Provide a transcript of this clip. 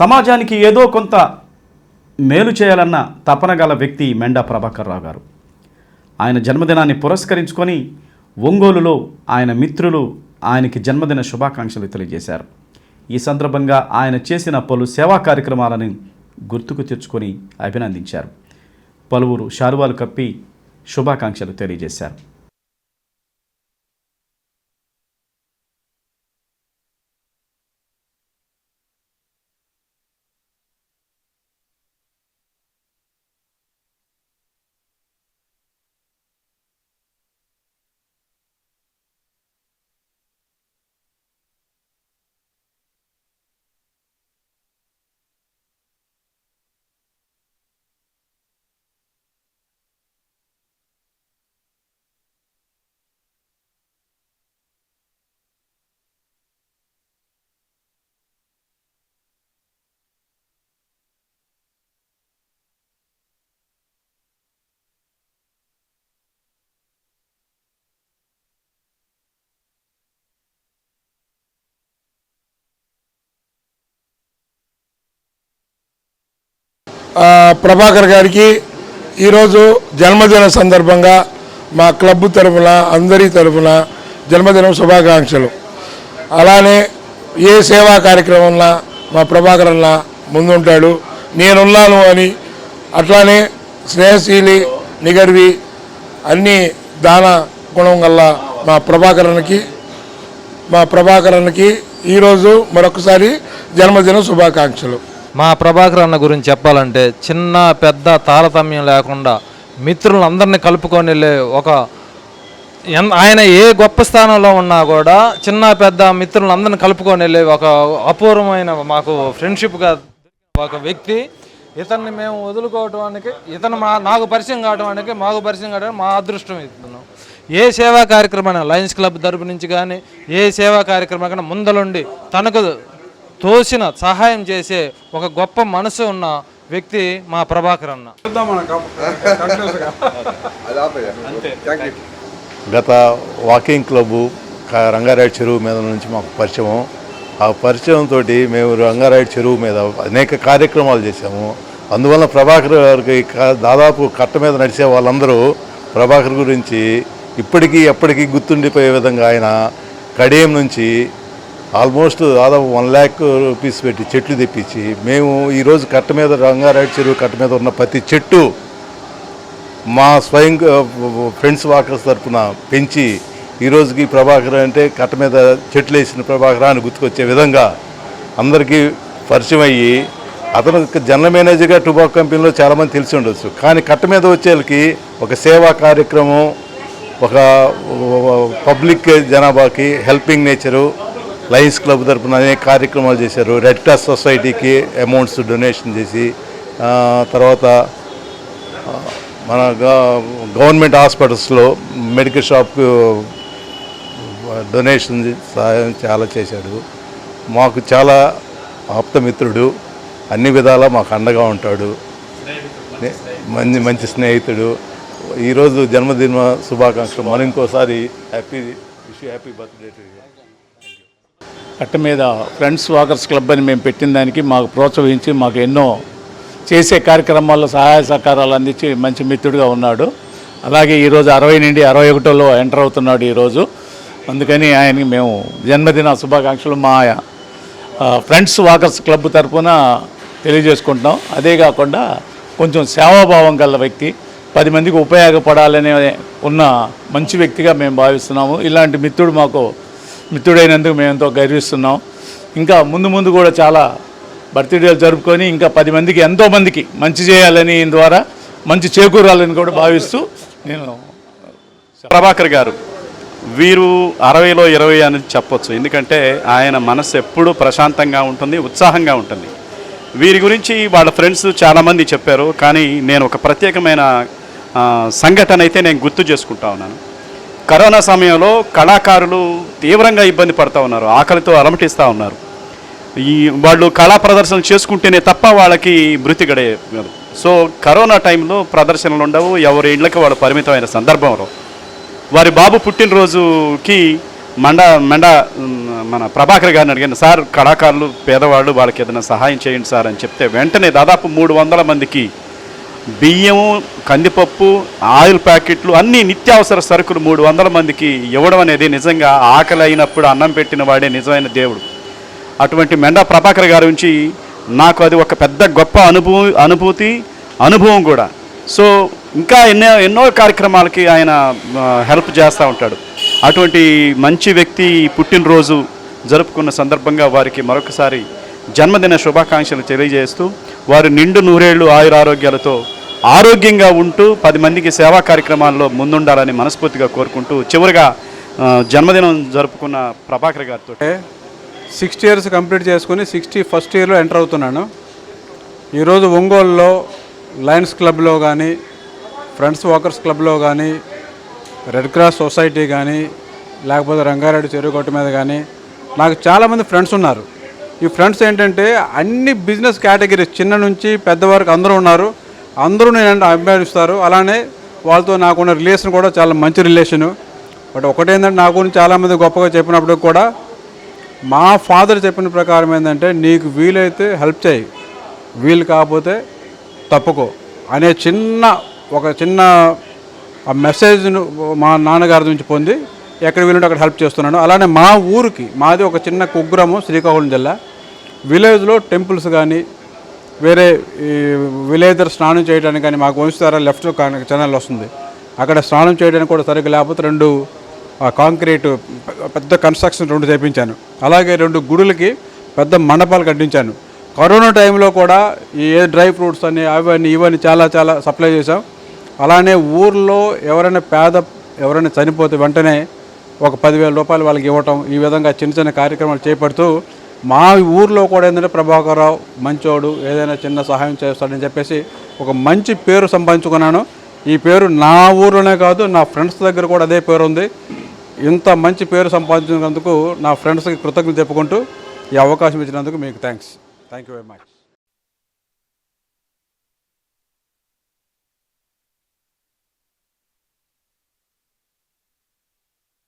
సమాజానికి ఏదో కొంత మేలు చేయాలన్న తపన గల వ్యక్తి మెండా ప్రభాకర్ రావు గారు. ఆయన జన్మదినాన్ని పురస్కరించుకొని ఒంగోలులో ఆయన మిత్రులు ఆయనకి జన్మదిన శుభాకాంక్షలు తెలియజేశారు. ఈ సందర్భంగా ఆయన చేసిన పలు సేవా కార్యక్రమాలను గుర్తుకు తెచ్చుకొని అభినందించారు. పలువురు షారువాలు కప్పి శుభాకాంక్షలు తెలియజేశారు. ప్రభాకర్ గారికి ఈరోజు జన్మదిన సందర్భంగా మా క్లబ్ తరఫున అందరి తరఫున జన్మదినం శుభాకాంక్షలు. అలానే ఏ సేవా కార్యక్రమంలో మా ప్రభాకర్ అన్న ముందుంటాడు నేనున్నాను అని అట్లానే స్నేహశీలి నిగర్వి అన్ని దాన గుణం గల్ల మా ప్రభాకరన్కి మా ప్రభాకరన్కి ఈరోజు మరొకసారి జన్మదిన శుభాకాంక్షలు. మా ప్రభాకర్ అన్న గురించి చెప్పాలంటే చిన్న పెద్ద తారతమ్యం లేకుండా మిత్రులందరినీ కలుపుకొని వెళ్ళే ఒక ఎన్- ఆయన ఏ గొప్ప స్థానంలో ఉన్నా కూడా చిన్న పెద్ద మిత్రులందరిని కలుపుకొని వెళ్ళే ఒక అపూర్వమైన మాకు ఫ్రెండ్షిప్గా ఒక వ్యక్తి. ఇతన్ని మేము వదులుకోవటానికి ఇతను మా నాకు పరిచయం కావడానికి మాకు పరిచయం కావడానికి మా అదృష్టం ఇస్తున్నాం ఏ సేవా కార్యక్రమం లయన్స్ క్లబ్ తరపు నుంచి కానీ ఏ సేవా కార్యక్రమం కానీ ముందలుండి తనకు తోసిన సహాయం చేసే ఒక గొప్ప మనసు ఉన్న వ్యక్తి మా ప్రభాకర్ అన్న. గత వాకింగ్ క్లబ్బు రంగారాయుడు చెరువు మీద నుంచి మాకు పరిచయం. ఆ పరిచయంతో మేము రంగారాయుడు చెరువు మీద అనేక కార్యక్రమాలు చేశాము. అందువల్ల ప్రభాకర్ గారికి దాదాపు కట్ట మీద నడిచే వాళ్ళందరూ ప్రభాకర్ గురించి ఇప్పటికీ ఎప్పటికీ గుర్తుండిపోయే విధంగా ఆయన కడియం నుంచి ఆల్మోస్ట్ దాదాపు వన్ ల్యాక్ రూపీస్ పెట్టి చెట్లు తెప్పించి మేము ఈరోజు కట్ట మీద రంగారాయుడు చెరువు కట్ట మీద ఉన్న ప్రతి చెట్టు మా స్వయం ఫ్రెండ్స్ వాకర్స్ తరఫున పెంచి ఈ రోజుకి ప్రభాకర్ అంటే కట్ట మీద చెట్లు వేసిన ప్రభాకర్ అని గుర్తుకొచ్చే విధంగా అందరికీ పరిచయం అయ్యి అతను జనరల్ మేనేజర్గా టుబాక్ కంపెనీలో చాలామంది తెలిసి ఉండొచ్చు. కానీ కట్ట మీద వచ్చేళ్ళకి ఒక సేవా కార్యక్రమం ఒక పబ్లిక్ జనాభాకి హెల్పింగ్ నేచరు లయన్స్ క్లబ్ తరపున అనేక కార్యక్రమాలు చేశారు. రెడ్ క్రాస్ సొసైటీకి అమౌంట్స్ డొనేషన్ చేసి తర్వాత మన గ- గవర్నమెంట్ హాస్పిటల్స్లో మెడికల్ షాప్కు డొనేషన్ సహాయం చాలా చేశాడు. మాకు చాలా ఆప్తమిత్రుడు. అన్ని విధాలా మాకు అండగా ఉంటాడు. మంచి మంచి స్నేహితుడు. ఈరోజు జన్మదిన శుభాకాంక్షలు. మరి ఇంకోసారి happy wish happy birthday to కట్ట మీద ఫ్రెండ్స్ వాకర్స్ క్లబ్ అని మేము పెట్టిన దానికి మాకు ప్రోత్సహించి మాకు ఎన్నో చేసే కార్యక్రమాల్లో సహాయ సహకారాలు అందించి మంచి మిత్రుడిగా ఉన్నాడు. అలాగే ఈరోజు అరవై నుండి అరవై ఒకటిలో ఎంటర్ అవుతున్నాడు ఈరోజు అందుకని ఆయనకి మేము జన్మదిన శుభాకాంక్షలు మా ఆ, ఫ్రెండ్స్ వాకర్స్ క్లబ్ తరఫున తెలియజేసుకుంటున్నాం. అదే కాకుండా కొంచెం సేవాభావం గల వ్యక్తి పది మందికి ఉపయోగపడాలనే ఉన్న మంచి వ్యక్తిగా మేము భావిస్తున్నాము. ఇలాంటి మిత్రుడు మాకు మిత్రుడైనందుకు మేము ఎంతో గర్విస్తున్నాం. ఇంకా ముందు ముందు కూడా చాలా బర్త్డేలు జరుపుకొని ఇంకా పది మందికి ఎంతోమందికి మంచి చేయాలని ద్వారా మంచి చేకూరాలని కూడా భావిస్తూ నేను ప్రభాకర్ గారు వీరు అరవైలో ఇరవై అని చెప్పొచ్చు. ఎందుకంటే ఆయన మనసు ఎప్పుడూ ప్రశాంతంగా ఉంటుంది ఉత్సాహంగా ఉంటుంది. వీరి గురించి వాళ్ళ ఫ్రెండ్స్ చాలామంది చెప్పారు కానీ నేను ఒక ప్రత్యేకమైన సంఘటన అయితే నేను గుర్తు చేసుకుంటా ఉన్నాను. కరోనా సమయంలో కళాకారులు తీవ్రంగా ఇబ్బంది పడుతూ ఉన్నారు ఆకలితో అలమటిస్తూ ఉన్నారు. ఈ వాళ్ళు కళా ప్రదర్శనలు చేసుకుంటేనే తప్ప వాళ్ళకి మృతి గడే సో కరోనా టైంలో ప్రదర్శనలు ఉండవు ఎవరి ఇళ్ళకి వాళ్ళు పరిమితమైన సందర్భంలో వారి బాబు పుట్టినరోజుకి మండ మెండ మన ప్రభాకర్ గారిని అడిగాను సార్ కళాకారులు పేదవాళ్ళు వాళ్ళకి ఏదైనా సహాయం చేయండి సార్ అని చెప్తే వెంటనే దాదాపు మూడు వందల మందికి బియ్యము కందిపప్పు ఆయిల్ ప్యాకెట్లు అన్ని నిత్యావసర సరుకులు మూడు వందల మందికి ఇవ్వడం అనేది నిజంగా ఆకలి అయినప్పుడు అన్నం పెట్టిన వాడే నిజమైన దేవుడు. అటువంటి మెండా ప్రభాకర్ గారి నుంచి నాకు అది ఒక పెద్ద గొప్ప అనుభూ అనుభూతి అనుభవం కూడా. సో ఇంకా ఎన్నో ఎన్నో కార్యక్రమాలకి ఆయన హెల్ప్ చేస్తూ ఉంటాడు. అటువంటి మంచి వ్యక్తి పుట్టినరోజు జరుపుకున్న సందర్భంగా వారికి మరొకసారి జన్మదిన శుభాకాంక్షలు తెలియజేస్తూ వారు నిండు నూరేళ్ళు ఆయురారోగ్యాలతో ఆరోగ్యంగా ఉంటూ పది మందికి సేవా కార్యక్రమాల్లో ముందుండాలని మనస్ఫూర్తిగా కోరుకుంటూ చివరిగా జన్మదినం జరుపుకున్న ప్రభాకర్ గారితో. సిక్స్టీ ఇయర్స్ కంప్లీట్ చేసుకుని సిక్స్టీ ఫస్ట్ ఇయర్లో ఎంటర్ అవుతున్నాను. ఈరోజు ఒంగోలులో లయన్స్ క్లబ్లో కానీ ఫ్రెండ్స్ వాకర్స్ క్లబ్లో కానీ రెడ్ క్రాస్ సొసైటీ కానీ లేకపోతే రంగారెడ్డి చెరువు మీద కానీ నాకు చాలామంది ఫ్రెండ్స్ ఉన్నారు. ఈ ఫ్రెండ్స్ ఏంటంటే అన్ని బిజినెస్ కేటగిరీస్ చిన్న నుంచి పెద్ద వరకు అందరూ ఉన్నారు. అందరూ నేను అభిమానిస్తారు. అలానే వాళ్ళతో నాకున్న రిలేషన్ కూడా చాలా మంచి రిలేషను. బట్ ఒకటేంటంటే నా గురించి చాలామంది గొప్పగా చెప్పినప్పుడు కూడా మా ఫాదర్ చెప్పిన ప్రకారం ఏంటంటే నీకు వీలైతే హెల్ప్ చేయి. వీలు కాకపోతే తప్పుకో. అనే చిన్న ఒక చిన్న మెసేజ్ను మా నాన్నగారి నుంచి పొంది ఎక్కడ వీలుంటే అక్కడ హెల్ప్ చేస్తున్నాను. అలానే మా ఊరికి మాది ఒక చిన్న కుగ్రామం శ్రీకాకుళం జిల్లా. విలేజ్లో టెంపుల్స్ కానీ వేరే ఈ విలేజర్ స్నానం చేయడానికి కానీ మాకు వంశధార లెఫ్ట్ ఛానల్ వస్తుంది. అక్కడ స్నానం చేయడానికి కూడా సరిగ్గా లేకపోతే రెండు ఆ కాంక్రీట్ పెద్ద కన్స్ట్రక్షన్ రెండు చేయించాను అలాగే రెండు గుడులకి పెద్ద మండపాలు కట్టించాను. కరోనా టైంలో కూడా ఈ ఏ డ్రై ఫ్రూట్స్ అని అవన్నీ ఇవన్నీ చాలా చాలా సప్లై చేసాం అలానే ఊర్లో ఎవరైనా పేద ఎవరైనా చనిపోతే వెంటనే ఒక పదివేల రూపాయలు వాళ్ళకి ఇవ్వటం ఈ విధంగా చిన్న చిన్న కార్యక్రమాలు చేపడుతూ మా ఊర్లో కూడా ఏంటంటే ప్రభాకర్రావు మంచోడు ఏదైనా చిన్న సహాయం చేస్తాడని చెప్పేసి ఒక మంచి పేరు సంపాదించుకున్నాను. ఈ పేరు నా ఊర్లోనే కాదు నా ఫ్రెండ్స్ దగ్గర కూడా అదే పేరు ఉంది. ఇంత మంచి పేరు సంపాదించినందుకు నా ఫ్రెండ్స్కి కృతజ్ఞత చెప్పుకుంటూ ఈ అవకాశం ఇచ్చినందుకు మీకు thanks. Thank you very much.